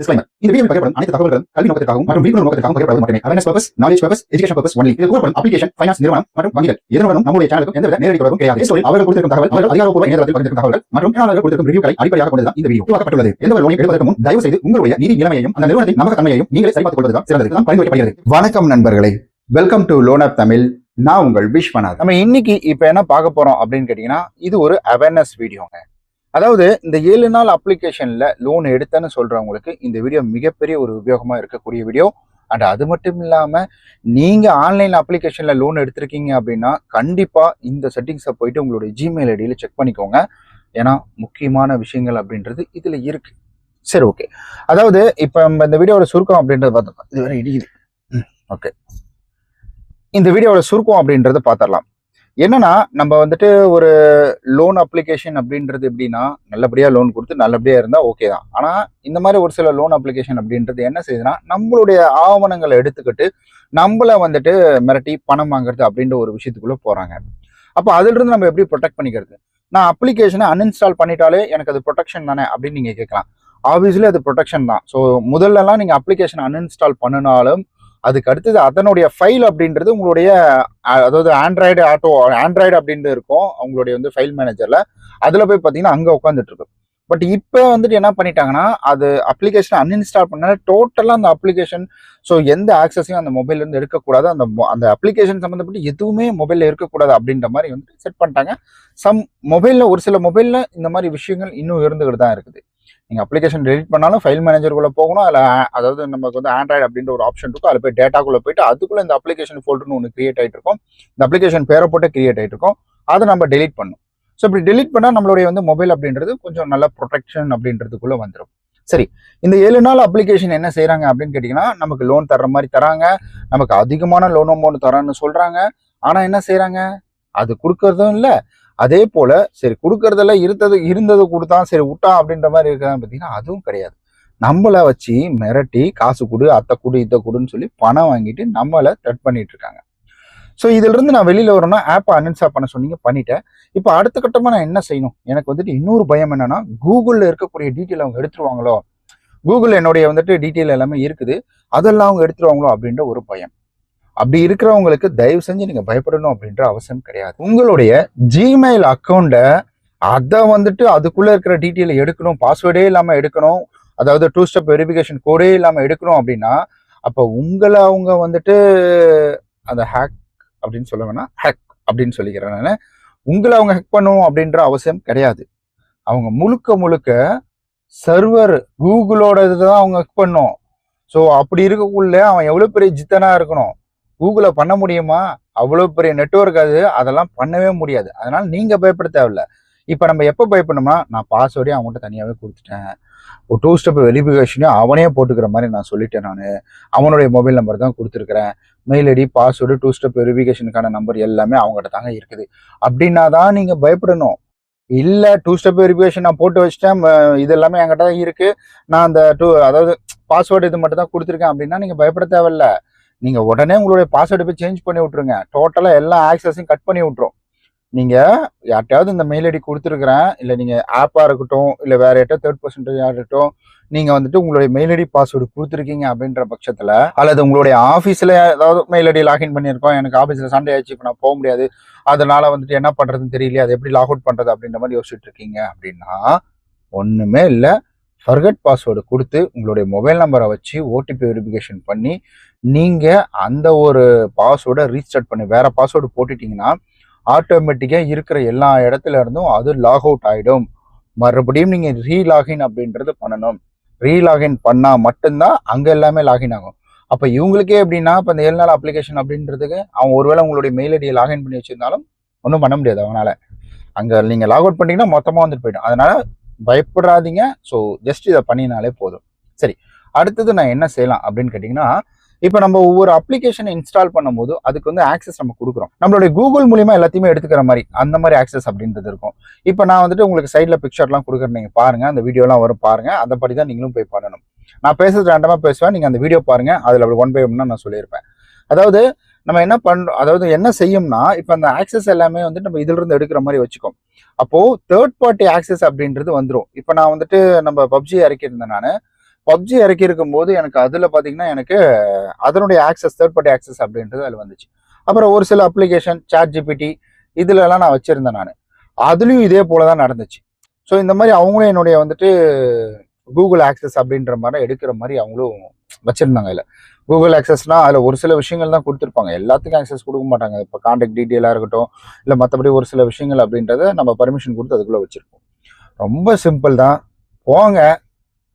Disclaimer. இந்த வீடியோவில் பகிரப்படும் அனைத்து தகவல்களும் கல்வி நோக்கத்திற்காகவும் மற்றும் விழிப்புணர்வு நோக்கத்திற்காகவும் பகிரப்படுவது மட்டுமே. Awareness purpose knowledge purpose education purpose only இது கூறப்படும் அப்ளிகேஷன் ஃபைனான்ஸ் நிறுவனம் மற்றும் வங்கிகள். இதனுடனும் நம்முடைய சேனலுக்கும் எந்தவித நேரடி தொடர்பும் கிடையாது. இந்த ஸ்டோரில் அவர்கள் கொடுத்திருக்கும் தகவல் அவர்கள் அதிகாரப்பூர்வ இணையதளத்தில் பகிர்ந்திருக்கும் தகவல்கள் மற்றும் பயனாளர்கள் கொடுத்திருக்கும் ரிவ்யூக்களை அடிப்படையாக கொண்டதுதான் இந்த வீடியோ உருவாக்கப்பட்டுள்ளது. எந்த ஒரு லோனை எடுப்பதற்கு முன் தயவு செய்து உங்களுடைய நிதி நிலைமையையும் அந்த நிறுவனத்தின் நம்பகத்தன்மையையும் நீங்களே சரிபார்த்துக் கொள்வதுதான் சிறந்தது தான் பரிந்துரைக்கப்படுகிறது வணக்கம் நண்பர்களே. Welcome to loan app Tamil நான் உங்கள் விஸ்வநாத் நம்ம இன்னைக்கு இப்ப என்ன பார்க்க போறோம் அப்படின்னு கேட்டீங்கன்னா இது ஒரு அவேர்னஸ் வீடியோங்க அதாவது இந்த ஏழு நாள் அப்ளிகேஷனில் லோன் எடுத்தேன்னு சொல்கிறவங்களுக்கு இந்த வீடியோ மிகப்பெரிய ஒரு உபயோகமாக இருக்கக்கூடிய வீடியோ அண்ட் அது மட்டும் இல்லாமல் நீங்கள் ஆன்லைன் அப்ளிகேஷனில் லோன் எடுத்திருக்கீங்க அப்படின்னா கண்டிப்பாக இந்த செட்டிங்ஸை போயிட்டு உங்களுடைய ஜிமெயில் ஐடியில் செக் பண்ணிக்கோங்க. ஏன்னா முக்கியமான விஷயங்கள் அப்படின்றது இதில் இருக்குது சரி ஓகே அதாவது இப்போ நம்ம இந்த வீடியோவோட சுருக்கம் அப்படின்றத பார்த்தோம் இது வேற இடிக்குது. ஓகே இந்த வீடியோவோட சுருக்கம் அப்படின்றத பார்த்துடலாம். என்னன்னா நம்ம வந்துட்டு ஒரு லோன் அப்ளிகேஷன் அப்படின்றது எப்படின்னா நல்லபடியாக லோன் கொடுத்து நல்லபடியாக இருந்தால் ஓகே தான். ஆனால் இந்த மாதிரி ஒரு சில லோன் அப்ளிகேஷன் அப்படின்றது என்ன செய்யுதுன்னா நம்மளுடைய ஆவணங்களை எடுத்துக்கிட்டு நம்மளை வந்துட்டு மிரட்டி பணம் வாங்குறது அப்படின்ற ஒரு விஷயத்துக்குள்ளே போகிறாங்க அப்போ அதிலிருந்து நம்ம எப்படி ப்ரொடெக்ட் பண்ணிக்கிறது? நான் அப்ளிகேஷனை அன்இன்ஸ்டால் பண்ணிட்டாலே எனக்கு அது ப்ரொடெக்ஷன் தானே அப்படின்னு நீங்கள் கேட்கலாம். ஆப்வியஸ்லி அது ப்ரொடெக்ஷன் தான். ஸோ முதல்லலாம் நீங்கள் அப்ளிகேஷன் அன்இன்ஸ்டால் பண்ணினாலும் அதுக்கு அடுத்தது அதனுடைய ஃபைல் அப்படின்றது உங்களுடைய அதாவது ஆண்ட்ராய்டு ஆட்டோ ஆண்ட்ராய்டு அப்படின்னு இருக்கும் அவங்களுடைய வந்து ஃபைல் மேனேஜரில் அதில் போய் பார்த்தீங்கன்னா அங்கே உட்காந்துட்டு இருக்கும். பட் இப்போ வந்துட்டு என்ன பண்ணிட்டாங்கன்னா அது அப்ளிகேஷன் அன்இன்ஸ்டால் பண்ண டோட்டலாக அந்த அப்ளிகேஷன் ஸோ எந்த ஆக்சஸையும் அந்த மொபைல்லேருந்து இருக்கக்கூடாது எடுக்கக்கூடாது. அந்த அந்த அப்ளிகேஷன் சம்மந்தப்பட்டு எதுவுமே மொபைலில் இருக்கக்கூடாது அப்படின்ற மாதிரி வந்துட்டு செட் பண்ணிட்டாங்க. சம் மொபைலில் ஒரு சில மொபைலில் இந்த மாதிரி விஷயங்கள் இன்னும் இருந்துகிட்டு தான் இருக்குது. நீங்கள் அப்ளிகேஷன் டெலிட் பண்ணாலும் ஃபைல் மேனேஜருக்குள்ளே போகணும். அதில் அதாவது நமக்கு வந்து ஆண்ட்ராய்டு அப்படின்ற ஒரு ஆப்ஷன் இருக்கும். அதில் போய் டேட்டாக்குள்ளே போயிட்டு அதுக்குள்ளே இந்த அப்ளிகேஷன் ஃபோல்டர்னு ஒன்று கிரியேட் ஆகிட்டு இருக்கும். இந்த அப்ளிகேஷன் பேரை போட்டு கிரியேட் ஆகிட்டு இருக்கும். அதை நம்ம டெலிட் பண்ணணும். ஸோ இப்படி டெலிட் பண்ணால் நம்மளுடைய வந்து மொபைல் அப்படின்றது கொஞ்சம் நல்ல ப்ரொடெக்ஷன் அப்படின்றதுக்குள்ளே வந்துடும் சரி. இந்த ஏழு நாள் அப்ளிகேஷன் என்ன செய்கிறாங்க அப்படின்னு கேட்டிங்கன்னா நமக்கு லோன் தர்ற மாதிரி தராங்க. நமக்கு அதிகமான லோன் அமௌண்ட் தரான்னு சொல்கிறாங்க ஆனால் என்ன செய்கிறாங்க அது கொடுக்கறதும் இல்லை. அதே போல சரி கொடுக்கறதெல்லாம் இருந்தது இருந்தது கொடுத்தான் சரி விட்டான் அப்படின்ற மாதிரி இருக்கிறதா பார்த்தீங்கன்னா அதுவும் கிடையாது. நம்மளை வச்சு மிரட்டி காசு கொடு அத்தை கொடு இத்தை கொடுன்னு சொல்லி பணம் வாங்கிட்டு நம்மளை த்ரெட் பண்ணிட்டு இருக்காங்க. ஸோ இதுல இருந்து நான் வெளியில வரணும்னா ஆப்பை அன்இன்ஸ்டால் பண்ண சொன்னீங்க பண்ணிட்டேன். இப்போ அடுத்த கட்டமா நான் என்ன செய்யணும்? எனக்கு வந்துட்டு இன்னொரு பயம் என்னன்னா கூகுளில் இருக்கக்கூடிய டீட்டெயில் அவங்க எடுத்துருவாங்களோ? கூகுள் என்னுடைய வந்துட்டு டீட்டெயில் எல்லாமே இருக்குது. அதெல்லாம் அவங்க எடுத்துருவாங்களோ அப்படின்ற ஒரு பயம். அப்படி இருக்கிறவங்களுக்கு தயவு செஞ்சு நீங்க பயப்படணும் அப்படின்ற அவசியம் கிடையாது. உங்களுடைய ஜிமெயில் அக்கௌண்ட்டை அதை வந்துட்டு அதுக்குள்ள இருக்கிற டீட்டெயில் எடுக்கணும். பாஸ்வேர்டே இல்லாம எடுக்கணும். அதாவது டூ ஸ்டெப் வெரிஃபிகேஷன் கோடே இல்லாம எடுக்கணும் அப்படின்னா அப்போ உங்களை அவங்க வந்துட்டு அந்த ஹேக் அப்படின்னு சொல்ல வேணா ஹேக் அப்படின்னு சொல்லிக்கிறேன் நான். உங்களை அவங்க ஹேக் பண்ணுவோம் அப்படின்ற அவசியம் கிடையாது. அவங்க முழுக்க முழுக்க சர்வர் கூகுளோட இதுதான் அவங்க ஹேக் பண்ணும். ஸோ அப்படி இருக்கக்குள்ள அவன் எவ்வளோ பெரிய ஜித்தனா இருக்கணும்? கூகுளை பண்ண முடியுமா? அவ்வளோ பெரிய நெட்வொர்க் அது. அதெல்லாம் பண்ணவே முடியாது. அதனால் நீங்கள் பயப்பட தேவையில்ல. இப்போ நம்ம எப்போ பயப்படணும்னா நான் பாஸ்வேர்டே அவங்ககிட்ட தனியாகவே கொடுத்துட்டேன். ஒரு டூ ஸ்டெப் வெரிஃபிகேஷனையும் அவனே போட்டுக்கிற மாதிரி நான் சொல்லிட்டேன் நான். அவனுடைய மொபைல் நம்பர் தான் கொடுத்துருக்குறேன். Mail ID password two step வெரிஃபிகேஷனுக்கான number எல்லாமே அவங்ககிட்ட தாங்க இருக்குது. அப்படின்னா தான் நீங்கள் பயப்படணும். இல்லை டூ ஸ்டெப் வெரிஃபிகேஷன் நான் போட்டு வச்சிட்டேன். இது எல்லாமே என்கிட்ட தான் இருக்குது நான் அந்த டூ அதாவது பாஸ்வேர்டு இது மட்டும் தான் கொடுத்துருக்கேன் அப்படின்னா நீங்கள் பயப்பட தேவையில்ல. நீங்கள் உடனே உங்களுடைய பாஸ்வேர்டு போய் சேஞ்ச் பண்ணி விட்ருங்க டோட்டலாக எல்லா ஆக்சஸையும் கட் பண்ணி விட்டுரும். நீங்கள் யார்ட்டையாவது இந்த மெயில் ஐடி கொடுத்துருக்குறேன் இல்லை நீங்கள் ஆப்பாக இருக்கட்டும் இல்லை வேறு யார்ட்டோ தேர்ட் பர்சன்டேஜாக இருக்கட்டும் நீங்கள் வந்துட்டு உங்களுடைய மெயில் ஐடி பாஸ்வேர்டு கொடுத்துருக்கீங்க அப்படின்ற பட்சத்தில் அல்லது உங்களுடைய ஆஃபீஸில் ஏதாவது மெயில் ஐடி லாகின் பண்ணியிருக்கோம் எனக்கு ஆஃபீஸில் சண்டே ஆயிடுச்சு இப்போ நான் போக முடியாது அதனால் வந்துட்டு என்ன பண்ணுறதுன்னு தெரியல அது எப்படி லாக் அவுட் பண்ணுறது அப்படின்ற மாதிரி யோசிச்சுட்டு இருக்கீங்க அப்படின்னா ஒன்றுமே இல்லை. ஃபர்கட் பாஸ்வேர்டு கொடுத்து உங்களுடைய மொபைல் நம்பரை வச்சு ஓடிபி வெரிஃபிகேஷன் பண்ணி நீங்கள் அந்த ஒரு பாஸ்வேர்டை ரீஸ்டார்ட் பண்ணி வேறு பாஸ்வேர்டு போட்டுட்டிங்கன்னா ஆட்டோமேட்டிக்காக இருக்கிற எல்லா இடத்துல இருந்தும் அது லாக் அவுட் ஆகிடும் மறுபடியும் நீங்கள் ரீலாகின் அப்படின்றது பண்ணணும். ரீலாகின் பண்ணால் மட்டும்தான் அங்கே எல்லாமே லாகின் ஆகும். அப்போ இவங்களுக்கே எப்படின்னா இப்போ இந்த ஏழு நாள் அப்ளிகேஷன் அப்படின்றதுக்கு அவன் ஒருவேளை உங்களுடைய மெயில் ஐடியை லாகின் பண்ணி வச்சிருந்தாலும் ஒன்றும் பண்ண முடியாது அவனால் அங்கே நீங்கள் லாக் அவுட் பண்ணிங்கன்னா மொத்தமாக வந்துட்டு போயிடும். அதனால் பயப்படாதீங்க. ஸோ ஜஸ்ட் இதை பண்ணினாலே போதும். சரி அடுத்தது நான் என்ன செய்யலாம் அப்படின்னு கேட்டிங்கன்னா இப்போ நம்ம ஒவ்வொரு அப்ளிகேஷனை இன்ஸ்டால் பண்ணும்போது அதுக்கு வந்து ஆக்சஸ் நம்ம கொடுக்குறோம். நம்மளுடைய கூகுள் மூலிமா எல்லாத்தையுமே எடுத்துக்கிற மாதிரி அந்த மாதிரி ஆக்சஸ் அப்படின்றது இருக்கும். இப்போ நான் வந்துட்டு உங்களுக்கு சைடில் பிக்சர்லாம் கொடுக்குறேன். நீங்கள் பாருங்கள் அந்த வீடியோலாம் வரும் பாருங்கள் அதை படி தான் நீங்களும் போய் பண்ணணும். நான் பேசுறது ரேண்டமாக பேசுவேன். நீங்கள் அந்த வீடியோ பாருங்கள் அதில் அப்படி ஒன் பை ஒன்னா நான் சொல்லியிருப்பேன். அதாவது நம்ம என்ன பண்ணுறோம் அதாவது என்ன செய்யும்னா இப்போ அந்த ஆக்சஸ் எல்லாமே வந்துட்டு நம்ம இதிலிருந்து எடுக்கிற மாதிரி வச்சுக்கோம். அப்போது தேர்ட் பார்ட்டி ஆக்சஸ் அப்படின்றது வந்துடும் இப்போ நான் வந்துட்டு நம்ம பப்ஜி இறக்கியிருந்தேன் நான். பப்ஜி இறக்கியிருக்கும் போது எனக்கு அதில் பார்த்தீங்கன்னா எனக்கு அதனுடைய ஆக்சஸ் தேர்ட் பார்ட்டி ஆக்சஸ் அப்படின்றது அதில் வந்துச்சு. அப்புறம் ஒரு சில அப்ளிகேஷன் சாட் ஜிபிடி இதுலலாம் நான் வச்சுருந்தேன் நான். அதுலேயும் இதே போல தான் நடந்துச்சு. ஸோ இந்த மாதிரி அவங்களும் என்னுடைய வந்துட்டு கூகுள் ஆக்சஸ் அப்படின்ற மாதிரி எடுக்கிற மாதிரி அவங்களும் வச்சுருந்தாங்க அதில். கூகுள் ஆக்சஸ்னால் அதில் ஒரு சில விஷயங்கள் தான் கொடுத்துருப்பாங்க. எல்லாத்துக்கும் ஆக்சஸ் கொடுக்க மாட்டாங்க. இப்போ காண்டாக்ட் டீட்டெயிலாக இருக்கட்டும் இல்லை மற்றபடி ஒரு சில விஷயங்கள் அப்படின்றத நம்ம பர்மிஷன் கொடுத்து அதுக்குள்ளே வச்சுருப்போம். ரொம்ப சிம்பிள் தான். போங்க.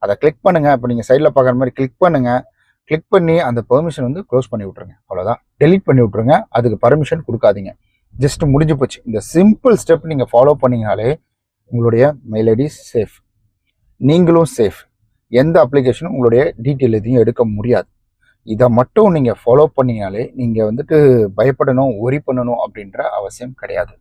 அதை கிளிக் பண்ணுங்க. இப்போ நீங்கள் சைடில் பார்க்குற மாதிரி கிளிக் பண்ணுங்கள் கிளிக் பண்ணி அந்த பெர்மிஷன் வந்து க்ளோஸ் பண்ணி விட்ருங்க அவ்வளோதான் டெலிட் பண்ணி விட்ருங்க அதுக்கு பர்மிஷன் கொடுக்காதீங்க. ஜஸ்ட் முடிஞ்சு போச்சு. இந்த சிம்பிள் ஸ்டெப் நீங்கள் ஃபாலோ பண்ணிங்கனாலே உங்களுடைய மெயில் ஐடி சேஃப் நீங்களும் சேஃப் எந்த அப்ளிகேஷனும் உங்களுடைய டீட்டெயில் எதையும் எடுக்க முடியாது. இதை மட்டும் நீங்கள் ஃபாலோ பண்ணினாலே நீங்கள் வந்துட்டு பயப்படணும் ஒரி பண்ணணும் அப்படின்ற அவசியம் கிடையாது.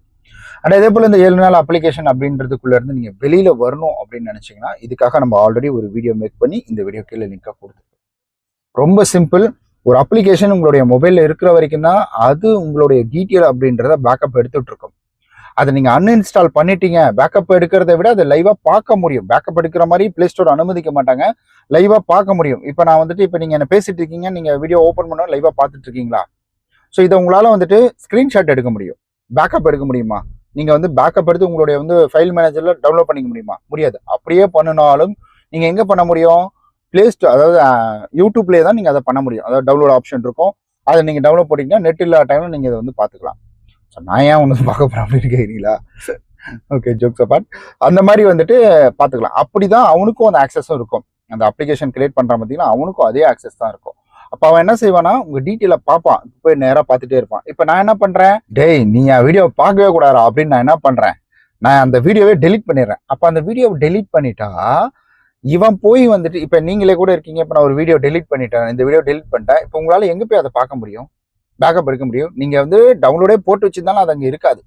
அண்ட் அதே போல் இந்த ஏழு நாள் அப்ளிகேஷன் அப்படின்றதுக்குள்ளேருந்து நீங்கள் வெளியில் வரணும் அப்படின்னு நினச்சிங்கன்னா இதுக்காக நம்ம ஆல்ரெடி ஒரு வீடியோ மேக் பண்ணி இந்த வீடியோ கீழே லிங்காக கொடுத்துருக்கோம் ரொம்ப சிம்பிள் ஒரு அப்ளிகேஷன் உங்களுடைய மொபைலில் இருக்கிற வரைக்கும் தான் அது உங்களுடைய டீட்டெயில் அப்படின்றத பேக்கப் எடுத்துட்டு இருக்கும். அதை நீங்கள் அன்இன்ஸ்டால் பண்ணிட்டீங்க. பேக்கப் எடுக்கிறத விட அதை லைவாக பார்க்க முடியும். பேக்கப் எடுக்கிற மாதிரி ப்ளே ஸ்டோர் அனுமதிக்க மாட்டாங்க. லைவாக பார்க்க முடியும். இப்போ நான் வந்துட்டு இப்போ நீங்கள் என்ன பேசிட்டு இருக்கீங்க நீங்கள் வீடியோ ஓப்பன் பண்ண லைவாக பார்த்துட்டு இருக்கீங்களா? ஸோ இதை உங்களால் வந்துட்டு ஸ்க்ரீன்ஷாட் எடுக்க முடியும். பேக்கப் எடுக்க முடியுமா? நீங்கள் வந்து பேக்கப் எடுத்து உங்களுடைய வந்து ஃபைல் மேனேஜரில் டவுன்லோட் பண்ணிக்க முடியுமா? முடியாது. அப்படியே பண்ணினாலும் நீங்கள் எங்கே பண்ண முடியும்? ப்ளே ஸ்டோர் அதாவது யூடியூப்லேயே தான் நீங்கள் அதை பண்ண முடியும். அதாவது டவுன்லோட் ஆப்ஷன் இருக்கும். அதை நீங்கள் டவுன்லோட் பண்ணிங்கன்னா நெட் இல்லாத டைமில் நீங்கள் இதை வந்து பார்த்துக்கலாம். ஸோ நான் ஏன் ஒன்று பார்க்க போகிறேன் அப்படின்னு கேட்குறீங்களா ஓகே ஜோக்ஸ் அப்பார்ட் அந்த மாதிரி வந்துட்டு பார்த்துக்கலாம். அப்படி தான் அவனுக்கும் அந்த ஆக்சஸும் இருக்கும். அந்த அப்ளிகேஷன் கிரியேட் பண்ணுறான் பார்த்தீங்கன்னா அவனுக்கும் அதே ஆக்சஸ் தான் இருக்கும். அப்போ அவன் என்ன செய்வானா உங்கள் டீட்டெயிலை பார்ப்பான். போய் நேராக பார்த்துட்டே இருப்பான். இப்போ நான் என்ன பண்ணுறேன் டேய் நீ என் வீடியோவை பார்க்கவே கூடாதா அப்படின்னு நான் என்ன பண்ணுறேன் நான் அந்த வீடியோவே டெலிட் பண்ணிடுறேன். அப்போ அந்த வீடியோவை டெலிட் பண்ணிட்டா இவன் போய் வந்துட்டு இப்போ நீங்களே கூட இருக்கீங்க இப்போ நான் ஒரு வீடியோ டெலிட் பண்ணிட்டேன். இந்த வீடியோ டெலிட் பண்ணிட்டேன். இப்போ உங்களால் எங்கே போய் அதை பார்க்க முடியும்? பேக்கப் எடுக்க முடியும். நீங்கள் வந்து டவுன்லோடே போட்டு வச்சிருந்தாலும் அது அங்கே இருக்காது.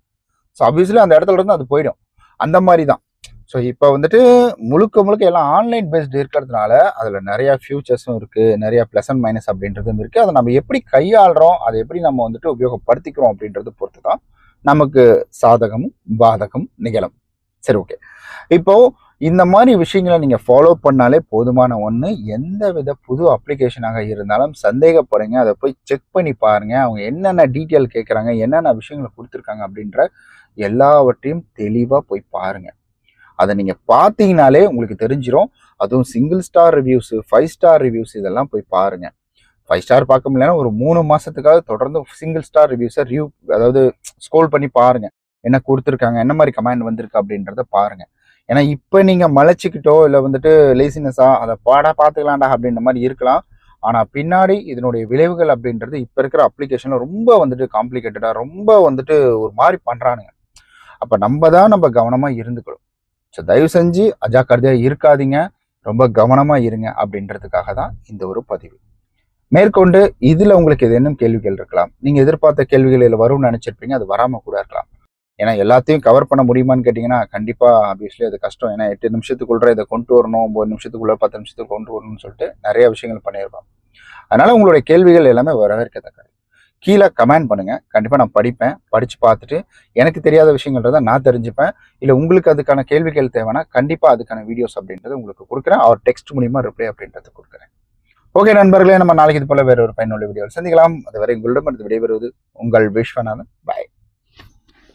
ஸோ ஆப்வியஸ்லி அந்த இடத்துல இருந்து அது போயிடும். அந்த மாதிரி தான் ஸோ இப்போ வந்துட்டு முழுக்க முழுக்க எல்லாம் ஆன்லைன் பேஸ்டு இருக்கிறதுனால அதில் நிறையா ஃபியூச்சர்ஸும் இருக்குது நிறையா ப்ளஸ் அண்ட் மைனஸ் அப்படின்றதும் இருக்குது அதை நம்ம எப்படி கையாளுறோம் அதை எப்படி நம்ம வந்துட்டு உபயோகப்படுத்திக்கிறோம் அப்படின்றது பொறுத்து தான் நமக்கு சாதகமும் பாதகம் நிகழும். சரி ஓகே இப்போ இந்த மாதிரி விஷயங்களை நீங்கள் ஃபாலோ பண்ணாலே போதுமான ஒன்று எந்த வித புது அப்ளிகேஷனாக இருந்தாலும் சந்தேகப்படுங்க. அதை போய் செக் பண்ணி பாருங்கள் அவங்க என்னென்ன டீட்டெயில் கேட்குறாங்க என்னென்ன விஷயங்களை கொடுத்துருக்காங்க அப்படின்ற எல்லாவற்றையும் தெளிவாக போய் பாருங்கள் அதை நீங்கள் பார்த்தீங்கனாலே உங்களுக்கு தெரிஞ்சிடும் அதுவும் single star reviews five star reviews இதெல்லாம் போய் பாருங்கள் ஃபைவ் ஸ்டார் பார்க்க முடியலன்னா ஒரு மூணு மாதத்துக்காக தொடர்ந்து சிங்கிள் ஸ்டார் ரிவ்யூஸை ரிவ்யூ அதாவது ஸ்கோல் பண்ணி பாருங்கள் என்ன கொடுத்துருக்காங்க என்ன மாதிரி கமெண்ட் வந்திருக்கு அப்படின்றத பாருங்கள் ஏன்னா இப்போ நீங்கள் மலைச்சிக்கிட்டோ இல்லை வந்துட்டு லேசினஸாக அதை பாடா பார்த்துக்கலாம்டா அப்படின்ற மாதிரி இருக்கலாம். ஆனால் பின்னாடி இதனுடைய விளைவுகள் அப்படின்றது இப்போ இருக்கிற அப்ளிகேஷனில் ரொம்ப வந்துட்டு காம்ப்ளிகேட்டடாக ரொம்ப வந்துட்டு ஒரு மாதிரி பண்ணுறானுங்க அப்போ நம்ம தான் நம்ம கவனமாக இருந்துக்கணும். ஸோ தயவு செஞ்சு அஜாக்கிரதையாக இருக்காதீங்க. ரொம்ப கவனமாக இருங்க அப்படின்றதுக்காக தான் இந்த ஒரு பதிவு. மேற்கொண்டு இதில் உங்களுக்கு ஏதேனும் கேள்விகள் இருக்கலாம். நீங்கள் எதிர்பார்த்த கேள்விகள் இதில் வரும்னு நினச்சிருப்பீங்க. அது வராமல் கூட இருக்கலாம். ஏன்னா எல்லாத்தையும் கவர் பண்ண முடியுமான்னு கேட்டிங்கன்னா கண்டிப்பாக ஆப்வியஸ்லி அது கஷ்டம். ஏன்னா எட்டு நிமிஷத்துக்குள்ள இதை கொண்டு வரணும் ஒம்பது நிமிஷத்துக்குள்ளே பத்து நிமிஷத்துக்கு கொண்டு வரணும்னு சொல்லிட்டு நிறைய விஷயங்கள் பண்ணியிருப்போம் அதனால் உங்களுடைய கேள்விகள் எல்லாமே வரவேற்கத்தக்கது. கீழே கமெண்ட் பண்ணுங்கள் கண்டிப்பாக நான் படிப்பேன் படித்து பார்த்துட்டு எனக்கு தெரியாத விஷயங்கள்ன்றத நான் தெரிஞ்சுப்பேன். இல்லை உங்களுக்கு அதுக்கான கேள்விகள் தேவைன்னா கண்டிப்பாக அதுக்கான வீடியோஸ் அப்படின்றது உங்களுக்கு கொடுக்குறேன். அவர் டெக்ஸ்ட் மூலிமா ரிப்ளை அப்படின்றது கொடுக்குறேன். ஓகே நண்பர்களே நம்ம நாளைக்கு இது போல் வேற ஒரு பயனுள்ள வீடியோவில் சந்திக்கலாம். அதுவரை உங்களிடம் விடைபெறுவது உங்கள் விஸ்வநாதன். பாய்